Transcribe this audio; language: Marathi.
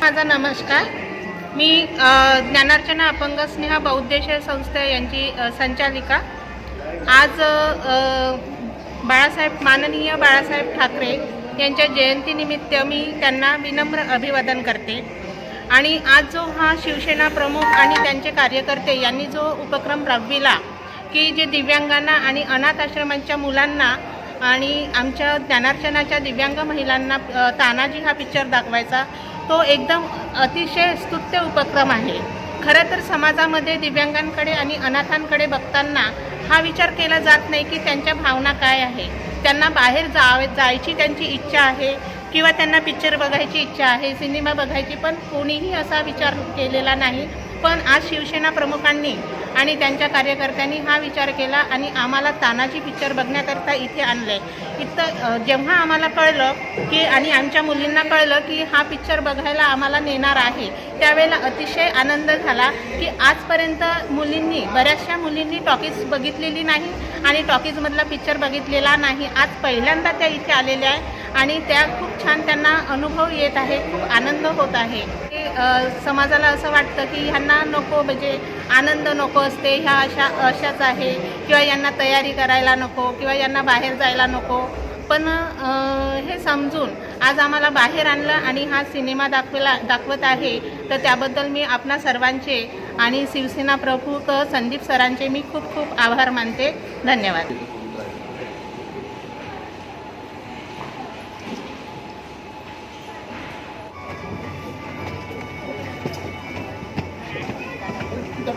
माझा नमस्कार. मी ज्ञानार्चना अपंग स्नेहा बौद्धेश्वर संस्था यांची संचालिका. आज बाळासाहेब माननीय बाळासाहेब ठाकरे यांच्या जयंतीनिमित्त मी त्यांना विनम्र अभिवादन करते. आणि आज जो हा शिवसेना प्रमुख आणि त्यांचे कार्यकर्ते यांनी जो उपक्रम राबविला की जे दिव्यांगांना आणि अनाथ आश्रमांच्या मुलांना आणि आमच्या ज्ञानार्चनाच्या दिव्यांग महिलांना तानाजी हा पिक्चर दाखवायचा तो एकदम अतिशय स्तुत्य उपक्रम आहे. खरं तर समाजामध्ये दिव्यांगांकडे आणि अनाथांकडे बघताना हा विचार केला जात नाही की त्यांच्या भावना काय आहे. त्यांना बाहेर जावे जायची त्यांची इच्छा आहे किंवा त्यांना पिक्चर बघायची इच्छा आहे सिनेमा बघायची पण कोणीही असा विचार केलेला नाही. पण आज शिवसेना प्रमुखांनी आणि त्यांच्या कार्यकर्त्यांनी हा विचार केला आणि आम्हाला तानाजी पिक्चर बघण्याकरता इथे आणलं. आहे इथं जेव्हा आम्हाला कळलं की आणि आमच्या मुलींना कळलं की हा पिक्चर बघायला आम्हाला नेणार आहे त्यावेळेला अतिशय आनंद झाला की आजपर्यंत मुलींनी बऱ्याचशा मुलींनी टॉकीज बघितलेली नाही आणि टॉकीजमधला पिक्चर बघितलेला नाही. आज पहिल्यांदा त्या इथे आलेल्या आहे आणि त्या खूप छान त्यांना अनुभव येत आहे खूप आनंद होत आहे. समाजाला असं वाटतं की ह्यांना नको म्हणजे आनंद नको असते ह्या अशा अशाच आहे. किंवा यांना तयारी करायला नको किंवा यांना बाहेर जायला नको. पण हे समजून आज आम्हाला बाहेर आणलं आणि हा सिनेमा दाखवला दाखवत आहे तर त्याबद्दल मी आपणा सर्वांचे आणि शिवसेना प्रमुख संदीप सरांचे मी खूप खूप आभार मानते. धन्यवाद. एक